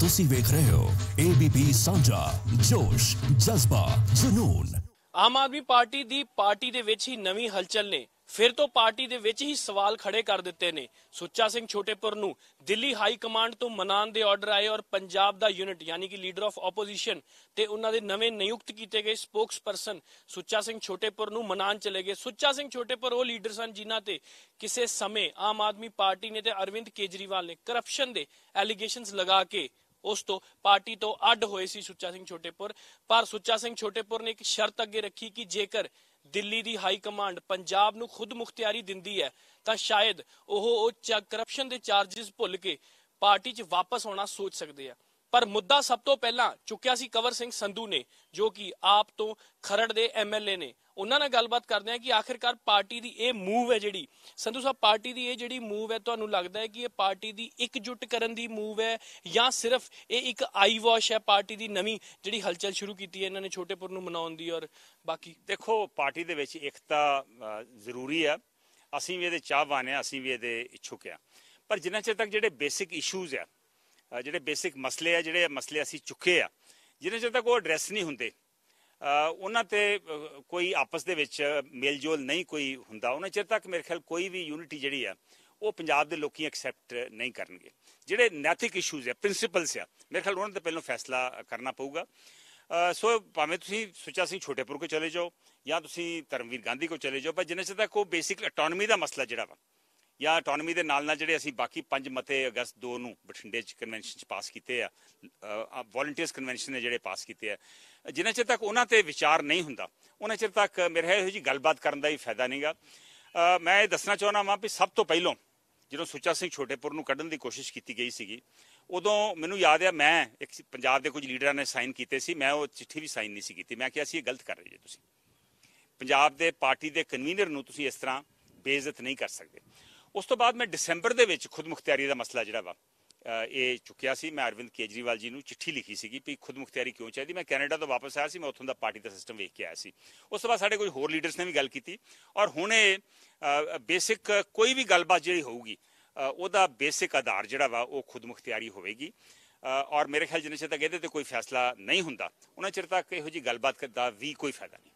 ਤੁਸੀਂ ਵੇਖ ਰਹੇ ਹੋ ABP ਸਾਂਝਾ, ਜੋਸ਼, ਜਜ਼ਬਾ, ਜਨੂਨ। ਆਮ ਆਦਮੀ ਪਾਰਟੀ ਦੀ ਪਾਰਟੀ ਦੇ ਵਿੱਚ ਹੀ ਨਵੀਂ ਹਲਚਲ ਨੇ। ਫਿਰ ਤੋਂ ਪਾਰਟੀ ਦੇ ਵਿੱਚ ਹੀ ਸਵਾਲ ਖੜੇ ਕਰ ਦਿੱਤੇ ਨੇ। ਸੁੱਚਾ ਸਿੰਘ ਛੋਟੇਪੁਰ ਨੂੰ ਦਿੱਲੀ ਹਾਈ ਕਮਾਂਡ ਤੋਂ ਮਨਾਉਣ ਦੇ ਆਰਡਰ ਆਏ ਔਰ ਪੰਜਾਬ ਦਾ ਯੂਨਿਟ, ਯਾਨੀ ਕਿ ਲੀਡਰ ਆਫ ਆਪੋਜੀਸ਼ਨ ਤੇ ਉਹਨਾਂ ਦੇ ਨਵੇਂ ਨਿਯੁਕਤ ਕੀਤੇ ਗਏ ਸਪੋਕਸਪਰਸਨ ਸੁੱਚਾ ਸਿੰਘ ਛੋਟੇਪੁਰ ਨੂੰ ਮਨਾਨ ਚਲੇ ਗਏ। ਸੁੱਚਾ ਸਿੰਘ ਛੋਟੇਪੁਰ ਉਹ ਲੀਡਰ ਸਨ ਜਿਨ੍ਹਾਂ ਤੇ ਕਿਸੇ ਸਮੇਂ ਆਮ ਆਦਮੀ ਪਾਰਟੀ ਨੇ ਤੇ ਅਰਵਿੰਦ ਕੇਜਰੀਵਾਲ ਨੇ ਕਰਪਸ਼ਨ ਦੇ ਐਲੀਗੇਸ਼ਨਸ ਲਗਾ ਕੇ ਉਸ ਤੋਂ ਪਾਰਟੀ ਤੋਂ ਅੱਡ ਹੋਏ ਸੀ ਸੁੱਚਾ ਸਿੰਘ ਛੋਟੇਪੁਰ। ਪਰ ਸੁੱਚਾ ਸਿੰਘ ਛੋਟੇਪੁਰ ਨੇ ਇੱਕ ਸ਼ਰਤ ਅੱਗੇ ਰੱਖੀ ਕਿ ਜੇਕਰ ਦਿੱਲੀ ਦੀ ਹਾਈ ਕਮਾਂਡ ਪੰਜਾਬ ਨੂੰ ਖੁਦ ਮੁਖਤਿਆਰੀ ਦਿੰਦੀ ਹੈ, ਤਾਂ ਸ਼ਾਇਦ ਉਹ ਉਹ ਕਰਪਸ਼ਨ ਦੇ ਚਾਰजेस ਭੁੱਲ ਕੇ ਪਾਰਟੀ 'ਚ ਵਾਪਸ ਆਉਣਾ ਸੋਚ ਸਕਦੇ ਆ। ਪਰ ਮੁੱਦਾ ਸਭ ਤੋਂ ਪਹਿਲਾਂ ਚੁੱਕਿਆ ਸੀ ਕਵਰ ਸਿੰਘ ਸੰਧੂ ਨੇ ਜੋ ਕਿ ਆਪ ਤੋਂ ਖਰੜ ਦੇ ਐਮਐਲਏ ਨੇ। ਉਹਨਾਂ ਨਾਲ ਗੱਲਬਾਤ ਕਰਦੇ ਆ ਕਿ ਆਖਿਰਕਾਰ ਪਾਰਟੀ ਦੀ ਇਹ ਮੂਵ ਹੈ ਜਿਹੜੀ ਸੰਧੂ ਸਾਹਿਬ ਪਾਰਟੀ ਦੀ ਇਹ ਜਿਹੜੀ ਮੂਵ ਹੈ ਤੁਹਾਨੂੰ ਲੱਗਦਾ ਹੈ ਕਿ ਇਹ ਪਾਰਟੀ ਦੀ ਇਕਜੁੱਟ ਕਰਨ ਦੀ ਮੂਵ ਹੈ ਜਾਂ ਸਿਰਫ ਇਹ ਇੱਕ ਆਈ ਵਾਸ਼ ਹੈ ਪਾਰਟੀ ਦੀ ਨਵੀਂ ਜਿਹੜੀ ਹਲਚਲ ਸ਼ੁਰੂ ਕੀਤੀ ਹੈ ਇਹਨਾਂ ਨੇ ਛੋਟੇਪੁਰ ਨੂੰ ਮਨਾਉਣ ਦੀ ਔਰ ਬਾਕੀ? ਦੇਖੋ ਪਾਰਟੀ ਦੇ ਵਿੱਚ ਇਕਤਾ ਅ, ਜ਼ਰੂਰੀ ਹੈ ਅਸੀਂ ਵੀ ਇਹਦੇ ਚਾਹਵਾਨ ਆ ਅਸੀਂ ਵੀ ਇਹਦੇ ਇੱਛੁਕ ਆ ਪਰ ਜਿੰਨਾ ਚਿਰ ਤੱਕ ਜਿਹੜੇ ਬੇਸਿਕ ਇਸ਼ੂਜ਼ ਆ ਜਿਹੜੇ ਬੇਸਿਕ ਮਸਲੇ ਆ, ਜਿਹੜੇ ਮਸਲੇ ਅਸੀਂ ਚੁੱਕੇ ਆ, ਜਿੰਨਾ ਚਿਰ ਤੱਕ ਉਹ ਐਡਰੈਸ ਨਹੀਂ ਹੁੰਦੇ ਉਹਨਾਂ ਤੇ ਕੋਈ ਆਪਸ ਦੇ ਵਿੱਚ ਮੇਲਜੋਲ ਨਹੀਂ ਕੋਈ ਹੁੰਦਾ, ਉਹਨਾਂ ਚਿਰ ਤੱਕ ਮੇਰੇ ਖਿਆਲ ਕੋਈ ਵੀ ਯੂਨਿਟੀ ਜਿਹੜੀ ਆ, ਉਹ ਪੰਜਾਬ ਦੇ ਲੋਕੀ ਐਕਸੈਪਟ ਨਹੀਂ ਕਰਨਗੇ। ਜਿਹੜੇ ਨੈਤਿਕ ਇਸ਼ੂਜ਼ ਆ ਪ੍ਰਿੰਸੀਪਲਸ ਆ, ਮੇਰੇ ਖਿਆਲ ਉਹਨਾਂ ਤੇ ਪਹਿਲਾਂ ਫੈਸਲਾ ਕਰਨਾ ਪਊਗਾ। ਸੋ ਭਾਵੇਂ ਤੁਸੀਂ ਸੁੱਚਾ ਸਿੰਘ ਛੋਟੇਪੁਰ ਕੋ ਚਲੇ ਜਾਓ ਜਾਂ ਤੁਸੀਂ ਧਰਮਵੀਰ ਗਾਂਧੀ ਕੋ ਚਲੇ ਜਾਓ, ਪਰ ਜਿੰਨੇ ਚਿਰ ਤੱਕ ਉਹ ਬੇਸਿਕ ਆਟੋਨਮੀ ਦਾ ਮਸਲਾ ਜਿਹੜਾ ਵਾ ਜਾਂ ਆਟੋਨਮੀ ਦੇ ਨਾਲ ਨਾਲ ਜਿਹੜੇ ਅਸੀਂ ਬਾਕੀ ਪੰਜ ਮਤੇ ਅਗਸਤ 2 ਨੂੰ ਬਠਿੰਡੇ ਚ ਕਨਵੈਨਸ਼ਨ ਚ ਪਾਸ ਕੀਤੇ ਆ ਵੋਲੰਟੀਅਰਸ ਕਨਵੈਨਸ਼ਨ ਨੇ ਜਿਹੜੇ ਪਾਸ ਕੀਤੇ ਆ, ਜਿੰਨਾ ਚਿਰ ਤੱਕ ਉਹਨਾਂ ਤੇ ਵਿਚਾਰ ਨਹੀਂ ਹੁੰਦਾ, ਉਹਨਾਂ ਚਿਰ ਤੱਕ ਮੇਰੇ ਇਹੋ ਜੀ ਗੱਲਬਾਤ ਕਰਨ ਦਾ ਹੀ ਫਾਇਦਾ ਨਹੀਂਗਾ ਮੈਂ ਇਹ ਦੱਸਣਾ ਚਾਹੁੰਦਾ ਵਾਂ ਵੀ ਸਭ ਤੋਂ ਪਹਿਲਾਂ ਜਦੋਂ ਸੁੱਚਾ ਸਿੰਘ ਛੋਟੇਪੁਰ ਨੂੰ ਕੱਢਣ ਦੀ ਕੋਸ਼ਿਸ਼ ਕੀਤੀ ਗਈ ਸੀਗੀ, ਉਦੋਂ ਮੈਨੂੰ ਯਾਦ ਆ ਮੈਂ ਇੱਕ ਪੰਜਾਬ ਦੇ ਕੁਝ ਲੀਡਰਾਂ ਨੇ ਸਾਈਨ ਕੀਤੇ ਸੀ, ਮੈਂ ਉਹ ਚਿੱਠੀ ਵੀ ਸਾਈਨ ਨਹੀਂ ਸੀ ਕੀਤੀ, ਮੈਂ ਕਿਹਾ ਸੀ ਇਹ ਗਲਤ ਕਰ ਰਹੇ ਜੇ ਤੁਸੀਂ। ਪੰਜਾਬ ਦੇ ਪਾਰਟੀ ਦੇ ਕਨਵੀਨਰ ਨੂੰ ਤੁਸੀਂ ਇਸ ਤਰ੍ਹਾਂ ਬੇਇੱਜ਼ਤ ਨਹੀਂ ਕਰ ਸਕਦੇ। ਉਸ ਤੋਂ ਬਾਅਦ ਮੈਂ ਦਸੰਬਰ ਦੇ ਵਿੱਚ ਖੁਦ ਮੁਖਤਿਆਰੀ ਦਾ ਮਸਲਾ ਜਿਹੜਾ ਵਾ ਇਹ ਚੁੱਕਿਆ ਸੀ। ਮੈਂ ਅਰਵਿੰਦ ਕੇਜਰੀਵਾਲ ਜੀ ਨੂੰ ਚਿੱਠੀ ਲਿਖੀ ਸੀਗੀ ਵੀ ਖੁਦ ਮੁਖਤਿਆਰੀ ਕਿਉਂ ਚਾਹੀਦੀ? ਮੈਂ ਕੈਨੇਡਾ ਤੋਂ ਵਾਪਸ ਆਇਆ ਸੀ, ਮੈਂ ਉੱਥੋਂ ਦਾ ਪਾਰਟੀ ਦਾ ਸਿਸਟਮ ਵੇਖ ਕੇ ਆਇਆ ਸੀ। ਉਸ ਤੋਂ ਬਾਅਦ ਸਾਡੇ ਕੁਝ ਹੋਰ ਲੀਡਰਸ ਨੇ ਵੀ ਗੱਲ ਕੀਤੀ ਔਰ ਹੁਣ ਇਹ ਬੇਸਿਕ ਕੋਈ ਵੀ ਗੱਲਬਾਤ ਜਿਹੜੀ ਹੋਊਗੀ ਉਹਦਾ ਬੇਸਿਕ ਆਧਾਰ ਜਿਹੜਾ ਵਾ, ਉਹ ਖੁਦਮੁਖਤਿਆਰੀ ਹੋਵੇਗੀ। ਔਰ ਮੇਰੇ ਖਿਆਲ ਜਿੰਨੇ ਚਿਰ ਤੱਕ ਇਹਦੇ ਤੇ ਕੋਈ ਫੈਸਲਾ ਨਹੀਂ ਹੁੰਦਾ, ਉਹਨਾਂ ਚਿਰ ਤੱਕ ਇਹੋ ਜੀ ਗੱਲਬਾਤ ਦਾ ਵੀ ਕੋਈ ਫਾਇਦਾ ਨਹੀਂ।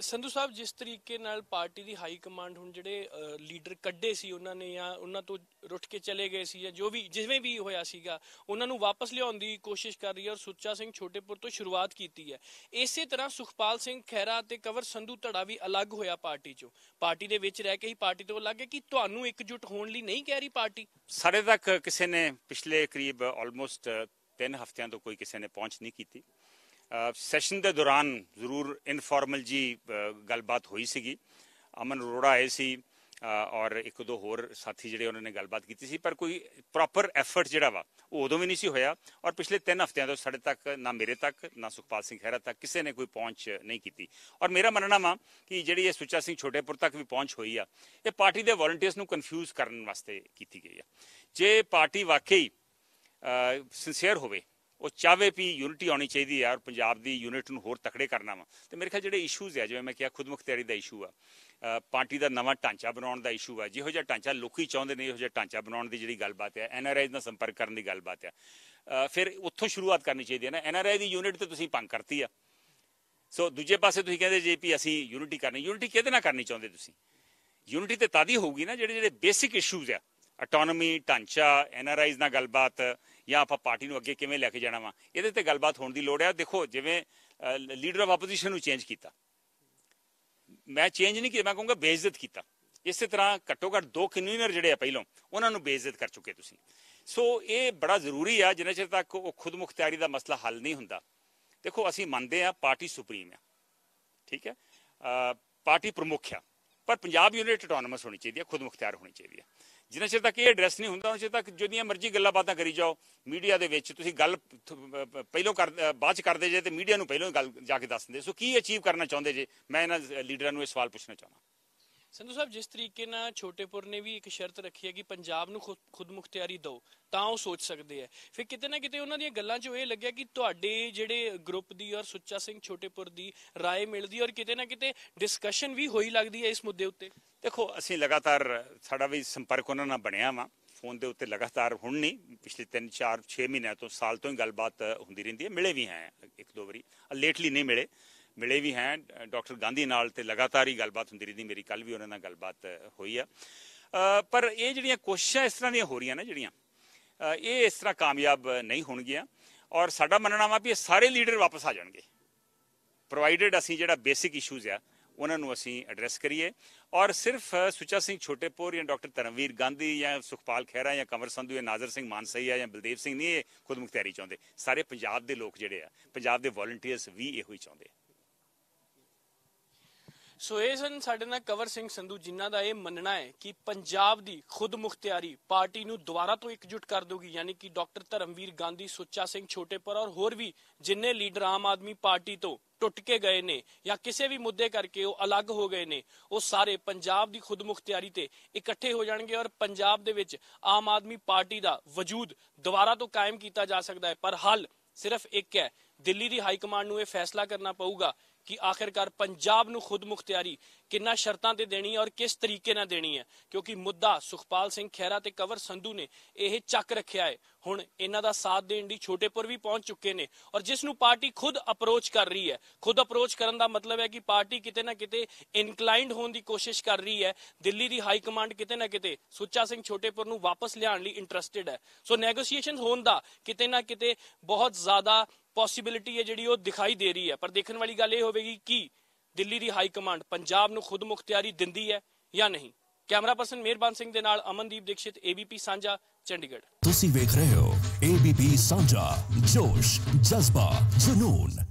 ਸੰਧੂ ਸਾਹਿਬ, ਜਿਸ ਤਰੀਕੇ ਨਾਲ ਪਾਰਟੀ ਦੀ ਹਾਈ ਕਮਾਂਡ ਹੁਣ ਜਿਹੜੇ ਲੀਡਰ ਕੱਢੇ ਸੀ ਉਹਨਾਂ ਨੇ ਜਾਂ ਉਹਨਾਂ ਤੋਂ ਰੁੱਟ ਕੇ ਚਲੇ ਗਏ ਸੀ ਜਾਂ ਜੋ ਵੀ, ਜਿਵੇਂ ਵੀ ਹੋਇਆ ਸੀਗਾ, ਉਹਨਾਂ ਨੂੰ ਵਾਪਸ ਲਿਆਉਣ ਦੀ ਕੋਸ਼ਿਸ਼ ਕਰ ਰਹੀ ਹੈ ਔਰ ਸੁੱਚਾ ਸਿੰਘ ਛੋਟੇਪੁਰ ਤੋਂ ਸ਼ੁਰੂਆਤ ਕੀਤੀ ਹੈ। ਇਸੇ ਤਰ੍ਹਾਂ ਸੁਖਪਾਲ ਸਿੰਘ ਖਹਿਰਾ ਤੇ ਕਵਰ ਸੰਧੂ ਧੜਾ ਵੀ ਅਲੱਗ ਹੋਇਆ ਪਾਰਟੀ ਚੋਂ। ਪਾਰਟੀ ਦੇ ਵਿੱਚ ਰਹਿ ਕੇ ਹੀ ਪਾਰਟੀ ਤੋਂ ਅਲੱਗ ਹੈ ਕਿ ਤੁਹਾਨੂੰ ਇਕਜੁੱਟ ਹੋਣ ਲਈ ਨਹੀਂ ਕਹਿ ਰਹੀ ਪਾਰਟੀ? ਸਾਡੇ ਤੱਕ ਕਿਸੇ ਨੇ ਪਿਛਲੇ ਕਰੀਬ ਆਲਮੋਸਟ 3 ਹਫ਼ਤਿਆਂ ਤੋਂ ਕੋਈ ਕਿਸੇ ਨੇ ਪਹੁੰਚ ਨਹੀਂ ਕੀਤੀ। ਸੈਸ਼ਨ ਦੇ ਦੌਰਾਨ ਜ਼ਰੂਰ ਇਨਫਾਰਮਲ ਜੀ ਗੱਲਬਾਤ ਹੋਈ ਸੀਗੀ। ਅਮਨ ਅਰੋੜਾ ਆਏ ਸੀ ਔਰ ਇੱਕ ਦੋ ਹੋਰ ਸਾਥੀ ਜਿਹੜੇ ਉਹਨਾਂ ਨੇ ਗੱਲਬਾਤ ਕੀਤੀ ਸੀ, ਪਰ ਕੋਈ ਪ੍ਰੋਪਰ ਐਫਰਟ ਜਿਹੜਾ ਵਾ, ਉਹ ਉਦੋਂ ਵੀ ਨਹੀਂ ਸੀ ਹੋਇਆ। ਔਰ ਪਿਛਲੇ 3 ਹਫ਼ਤਿਆਂ ਤੋਂ ਸਾਡੇ ਤੱਕ, ਨਾ ਮੇਰੇ ਤੱਕ, ਨਾ ਸੁਖਪਾਲ ਸਿੰਘ ਖਹਿਰਾ ਤੱਕ ਕਿਸੇ ਨੇ ਕੋਈ ਪਹੁੰਚ ਨਹੀਂ ਕੀਤੀ। ਔਰ ਮੇਰਾ ਮੰਨਣਾ ਵਾ ਕਿ ਜਿਹੜੀ ਇਹ ਸੁੱਚਾ ਸਿੰਘ ਛੋਟੇਪੁਰ ਤੱਕ ਵੀ ਪਹੁੰਚ ਹੋਈ ਆ, ਇਹ ਪਾਰਟੀ ਦੇ ਵੋਲੰਟੀਅਰਸ ਨੂੰ ਕਨਫਿਊਜ਼ ਕਰਨ ਵਾਸਤੇ ਕੀਤੀ ਗਈ ਆ। ਜੇ ਪਾਰਟੀ ਵਾਕਈ ਸਿੰਸੀਅਰ ਹੋਵੇ ਉਹ ਚਾਹਵੇ ਵੀ ਯੂਨਿਟੀ ਆਉਣੀ ਚਾਹੀਦੀ ਹੈ ਔਰ ਪੰਜਾਬ ਦੀ ਯੂਨਿਟ ਨੂੰ ਹੋਰ ਤਕੜੇ ਕਰਨਾ ਵਾ। ਤੇ ਮੇਰੇ ਖਿਆਲ ਜਿਹੜੇ ਇਸ਼ੂਜ਼ ਆ ਜਿਵੇਂ ਮੈਂ ਕਿਹਾ ਖੁਦ ਮੁਖਤਿਆਰੀ ਦਾ ਇਸ਼ੂ ਆ ਪਾਰਟੀ ਦਾ ਨਵਾਂ ਢਾਂਚਾ ਬਣਾਉਣ ਦਾ ਇਸ਼ੂ ਆ, ਜਿਹੋ ਜਿਹਾ ਢਾਂਚਾ ਲੋਕੀ ਚਾਹੁੰਦੇ ਨੇ, ਇਹੋ ਜਿਹਾ ਢਾਂਚਾ ਬਣਾਉਣ ਦੀ ਜਿਹੜੀ ਗੱਲਬਾਤ ਹੈ ਐਨਆਰਆਈ ਨਾਲ ਸੰਪਰਕ ਕਰਨ ਦੀ ਗੱਲਬਾਤ ਆ ਫਿਰ ਉੱਥੋਂ ਸ਼ੁਰੂਆਤ ਕਰਨੀ ਚਾਹੀਦੀ ਹੈ ਨਾ। N R I the unit ਤੇ ਤੁਸੀਂ ਭੰਗ ਕਰਤੀ ਆ। ਸੋ ਦੂਜੇ ਪਾਸੇ ਤੁਸੀਂ ਕਹਿੰਦੇ ਜੇ ਵੀ ਅਸੀਂ ਯੂਨਿਟੀ ਕਰਨੀ ਯੂਨਿਟੀ ਕਿਹਦੇ ਨਾਲ ਕਰਨੀ ਚਾਹੁੰਦੇ ਤੁਸੀਂ? ਯੂਨਿਟੀ ਤੇ ਤਾਦੀ ਹੋਊਗੀ ਨਾ ਜਿਹੜੇ ਜਿਹੜੇ ਬੇਸਿਕ ਇਸ਼ੂਜ਼ ਆ। ਆਟੋਨਮੀ ਢਾਂਚਾ ਐਨ ਆਰ ਆਈਜ਼ ਨਾਲ ਗੱਲਬਾਤ ਜਾਂ ਆਪਾਂ ਪਾਰਟੀ ਨੂੰ ਅੱਗੇ ਕਿਵੇਂ ਲੈ ਕੇ ਜਾਣਾ ਵਾ, ਇਹਦੇ ਤੇ ਗੱਲਬਾਤ ਹੋਣ ਦੀ ਲੋੜ ਹੈ ਦੇਖੋ, ਜਿਵੇਂ ਲੀਡਰ ਆਫ ਆਪੋਜੀਸ਼ਨ ਨੂੰ ਚੇਂਜ ਕੀਤਾ। ਮੈਂ ਚੇਂਜ ਨਹੀਂ ਕੀਤਾ, ਮੈਂ ਕਹੂੰਗਾ ਬੇਇੱਜ਼ਤ ਕੀਤਾ। ਇਸੇ ਤਰ੍ਹਾਂ ਘੱਟੋ ਘੱਟ ਦੋ ਕਨਵੀਨਰ ਜਿਹੜੇ ਆ ਪਹਿਲੋਂ, ਉਹਨਾਂ ਨੂੰ ਬੇਇੱਜ਼ਤ ਕਰ ਚੁੱਕੇ ਤੁਸੀਂ। ਸੋ ਇਹ ਬੜਾ ਜ਼ਰੂਰੀ ਆ, ਜਿੰਨਾ ਚਿਰ ਤੱਕ ਉਹ ਖੁਦ ਮੁਖਤਿਆਰੀ ਦਾ ਮਸਲਾ ਹੱਲ ਨਹੀਂ ਹੁੰਦਾ। ਦੇਖੋ, ਅਸੀਂ ਮੰਨਦੇ ਆ ਪਾਰਟੀ ਸੁਪਰੀਮ ਆ, ਠੀਕ ਹੈ? ਪਾਰਟੀ ਪ੍ਰਮੁੱਖ ਆ, ਪਰ ਪੰਜਾਬ ਯੂਨਿਟ ਆਟੋਨਮਸ ਹੋਣੀ ਚਾਹੀਦੀ ਹੈ ਖੁਦ ਮੁਖਤਿਆਰ ਹੋਣੀ ਚਾਹੀਦੀ ਹੈ ਜਿੰਨਾ ਚਿਰ ਤੱਕ ਇਹ ਐਡਰੈਸ ਨਹੀਂ ਹੁੰਦਾ ਉਹਨਾਂ ਚਿਰ ਤੱਕ ਜਿਹੜੀਆਂ ਮਰਜ਼ੀ ਗੱਲਾਂ ਬਾਤਾਂ ਕਰੀ ਜਾਓ ਮੀਡੀਆ ਦੇ ਵਿੱਚ, ਤੁਸੀਂ ਗੱਲ ਪਹਿਲੋਂ ਕਰ ਬਾਅਦ ਚ ਕਰਦੇ ਜੇ ਤੇ ਮੀਡੀਆ ਨੂੰ ਪਹਿਲੋਂ ਹੀ ਗੱਲ ਜਾ ਕੇ ਦੱਸ ਦਿੰਦੇ। ਸੋ ਕੀ ਅਚੀਵ ਕਰਨਾ ਚਾਹੁੰਦੇ ਜੇ? ਮੈਂ ਇਹਨਾਂ ਲੀਡਰਾਂ ਨੂੰ ਇਹ ਸਵਾਲ ਪੁੱਛਣਾ ਚਾਹੁੰਦਾ। ਸੰਧੂ ਸਾਹਿਬ ਜਿਸ ਤਰੀਕੇ ਨਾਲ ਛੋਟੇਪੁਰ ਨੇ ਵੀ ਇੱਕ ਸ਼ਰਤ ਰੱਖੀ ਹੈ ਕਿ ਪੰਜਾਬ ਨੂੰ ਖੁਦ ਖੁਦ ਮੁਖਤਿਆਰੀ ਦਿਓ ਤਾਂ ਉਹ ਸੋਚ ਸਕਦੇ ਆ ਫਿਰ ਕਿਤੇ ਨਾ ਕਿਤੇ ਉਹਨਾਂ ਦੀਆਂ ਗੱਲਾਂ 'ਚੋਂ ਇਹ ਲੱਗਿਆ ਕਿ ਤੁਹਾਡੇ ਜਿਹੜੇ ਗਰੁੱਪ ਦੀ ਔਰ ਸੁੱਚਾ ਸਿੰਘ ਛੋਟੇਪੁਰ ਦੀ رائے ਮਿਲਦੀ ਔਰ ਕਿਤੇ ਨਾ ਕਿਤੇ ਡਿਸਕਸ਼ਨ ਵੀ ਹੋਈ ਲੱਗਦੀ ਹੈ ਇਸ ਮੁੱਦੇ ਉੱਤੇ ਦੇਖੋ ਅਸੀਂ ਲਗਾਤਾਰ ਸਾਡਾ ਵੀ ਸੰਪਰਕ ਉਹਨਾਂ ਨਾਲ ਬਣਿਆ ਵਾ ਫੋਨ ਦੇ ਉੱਤੇ ਲਗਾਤਾਰ ਹੁਣ ਨਹੀਂ ਪਿਛਲੇ 3 4 6 ਮਹੀਨਿਆਂ ਤੋਂ ਸਾਲ ਤੋਂ ਹੀ ਗੱਲਬਾਤ ਹੁੰਦੀ ਰਹਿੰਦੀ ਹੈ ਮਿਲੇ ਵੀ ਹੈ ਇੱਕ ਦੋ ਵਾਰੀ ਲੇਟਲੀ ਨਹੀਂ ਮਿਲੇ ਮਿਲੇ ਵੀ ਹੈ ਡਾਕਟਰ ਗਾਂਧੀ ਨਾਲ ਤੇ ਲਗਾਤਾਰ ਹੀ ਗੱਲਬਾਤ ਹੁੰਦੀ ਰਹਿੰਦੀ, ਮੇਰੀ ਕੱਲ ਵੀ ਉਹਨਾਂ ਨਾਲ ਗੱਲਬਾਤ ਹੋਈ ਆ। ਪਰ ਇਹ ਜਿਹੜੀਆਂ ਕੋਸ਼ਿਸ਼ਾਂ ਇਸ ਤਰ੍ਹਾਂ ਦੀਆਂ ਹੋ ਰਹੀਆਂ ਨੇ ਜਿਹੜੀਆਂ ਇਹ ਇਸ ਤਰ੍ਹਾਂ ਕਾਮਯਾਬ ਨਹੀਂ ਹੋਣਗੀਆਂ ਔਰ ਸਾਡਾ ਮੰਨਣਾ ਵਾ ਵੀ ਇਹ ਸਾਰੇ ਲੀਡਰ ਵਾਪਸ ਆ ਜਾਣਗੇ। ਪ੍ਰੋਵਾਈਡਡ ਅਸੀਂ ਜਿਹੜਾ ਬੇਸਿਕ ਇਸ਼ੂਜ਼ ਆ, ਉਹਨਾਂ ਨੂੰ ਅਸੀਂ ਐਡਰੈਸ ਕਰੀਏ ਔਰ ਸਿਰਫ ਸੁੱਚਾ ਸਿੰਘ ਛੋਟੇਪੁਰ ਜਾਂ ਡਾਕਟਰ ਧਰਮਵੀਰ ਗਾਂਧੀ ਜਾਂ ਸੁਖਪਾਲ ਖਹਿਰਾ ਜਾਂ ਕੰਵਰ ਸੰਧੂ ਜਾਂ ਨਾਜ਼ਰ ਸਿੰਘ ਮਾਨਸਈਆ ਜਾਂ ਬਲਦੇਵ ਸਿੰਘ ਨਹੀਂ ਇਹ ਖੁਦ ਮੁਖਤਿਆਰੀ ਚਾਹੁੰਦੇ। ਸਾਰੇ ਪੰਜਾਬ ਦੇ ਲੋਕ ਜਿਹੜੇ ਆ, ਪੰਜਾਬ ਦੇ ਵੋਲੰਟੀਅਰਸ ਵੀ ਇਹੋ ਹੀ ਚਾਹੁੰਦੇ ਆ। ਸੋ ਇਹ ਸਨ ਸਾਡੇ ਨਾਲ ਕਵਰ ਸਿੰਘ ਸੰਧੂ, ਜਿਨ੍ਹਾਂ ਦਾ ਇਹ ਮੰਨਣਾ ਹੈ ਕਿ ਪੰਜਾਬ ਦੀ ਖੁਦ ਮੁਖਤਿਆਰੀ ਪਾਰਟੀ ਨੂੰ ਦੁਬਾਰਾ ਤੋਂ ਇਕਜੁੱਟ ਕਰ ਦੋਗੀ ਯਾਨੀ ਕਿ ਡਾਕਟਰ ਧਰਮਵੀਰ ਗਾਂਧੀ, ਸੁੱਚਾ ਸਿੰਘ ਛੋਟੇਪੁਰ ਔਰ ਹੋਰ ਵੀ ਜਿੰਨੇ ਲੀਡਰ ਆਮ ਆਦਮੀ ਪਾਰਟੀ ਤੋਂ ਟੁੱਟ ਕੇ ਗਏ ਨੇ ਜਾਂ ਕਿਸੇ ਵੀ ਮੁੱਦੇ ਕਰਕੇ ਉਹ ਅਲੱਗ ਹੋ ਗਏ ਨੇ, ਉਹ ਸਾਰੇ ਪੰਜਾਬ ਦੀ ਖੁਦ ਮੁਖਤਿਆਰੀ ਤੇ ਇਕੱਠੇ ਹੋ ਜਾਣਗੇ ਔਰ ਪੰਜਾਬ ਦੇ ਵਿੱਚ ਆਮ ਆਦਮੀ ਪਾਰਟੀ ਦਾ ਵਜੂਦ ਦੁਬਾਰਾ ਤੋਂ ਕਾਇਮ ਕੀਤਾ ਜਾ ਸਕਦਾ ਹੈ। ਪਰ ਹੱਲ ਸਿਰਫ ਇੱਕ ਹੈ, ਦਿੱਲੀ ਦੀ ਹਾਈ ਕਮਾਂਡ ਨੂੰ ਇਹ ਫੈਸਲਾ ਕਰਨਾ ਪਊਗਾ ਕਿ ਆਖਿਰਕਾਰ ਪੰਜਾਬ ਨੂੰ ਖੁਦ ਮੁਖਤਿਆਰੀ ਕਿੰਨਾ ਸ਼ਰਤਾਂ ਤੇ ਦੇਣੀ ਹੈ ਔਰ ਕਿਸ ਤਰੀਕੇ ਨਾਲ ਦੇਣੀ ਹੈ, ਕਿਉਂਕਿ ਮੁੱਦਾ ਸੁਖਪਾਲ ਸਿੰਘ ਖਹਿਰਾ ਤੇ ਕਵਰ ਸੰਧੂ ਨੇ ਇਹ ਚੱਕ ਰੱਖਿਆ ਹੈ। ਹੁਣ ਇਹਨਾਂ ਦਾ ਸਾਥ ਦੇਣ ਲਈ ਛੋਟੇਪੁਰ ਵੀ ਪਹੁੰਚ ਚੁੱਕੇ ਨੇ ਔਰ ਜਿਸ ਨੂੰ ਪਾਰਟੀ ਖੁਦ ਅਪਰੋਚ ਕਰ ਰਹੀ ਹੈ, ਖੁਦ ਅਪਰੋਚ ਕਰਨ ਦਾ ਮਤਲਬ ਹੈ ਕਿ ਪਾਰਟੀ ਕਿਤੇ ਨਾ ਕਿਤੇ ਇਨਕਲਾਈਨਡ ਹੋਣ ਦੀ ਕੋਸ਼ਿਸ਼ ਕਰ ਰਹੀ ਹੈ। ਦਿੱਲੀ ਦੀ ਹਾਈ ਕਮਾਂਡ ਕਿਤੇ ਨਾ ਕਿਤੇ ਸੁੱਚਾ ਸਿੰਘ ਛੋਟੇਪੁਰ ਨੂੰ ਵਾਪਸ ਲਿਆਉਣ ਲਈ ਇੰਟਰਸਟਿਡ ਹੈ। ਸੋ ਨੈਗੋਸੀਏਸ਼ਨ ਹੋਣ ਦਾ ਕਿਤੇ ਨਾ ਕਿਤੇ ਬਹੁਤ ਜ਼ਿਆਦਾ ਪੋਸਿਬਿਲਿਟੀ ਹੈ ਜਿਹੜੀ ਉਹ ਦਿਖਾਈ ਦੇ ਰਹੀ ਹੈ। ਪਰ ਦੇਖਣ ਵਾਲੀ ਗੱਲ ਇਹ ਹੋਵੇਗੀ ਕਿ ਦਿੱਲੀ ਦੀ ਹਾਈ ਕਮਾਂਡ ਪੰਜਾਬ ਨੂੰ ਖੁਦ ਮੁਖਤਿਆਰੀ ਦਿੰਦੀ ਹੈ ਜਾਂ ਨਹੀਂ। ਕੈਮਰਾ ਪਰਸਨ ਮਿਹਰਬਾਨ ਸਿੰਘ ਦੇ ਨਾਲ ਅਮਨਦੀਪ ਦੀਕਸ਼ਿਤ ABP ਸਾਂਝਾ, ਚੰਡੀਗੜ੍ਹ। ਤੁਸੀਂ ਵੇਖ ਰਹੇ ਹੋ ABP ਸਾਂਝਾ, ਜੋਸ਼, ਜਜ਼ਬਾ, ਜਨੂਨ।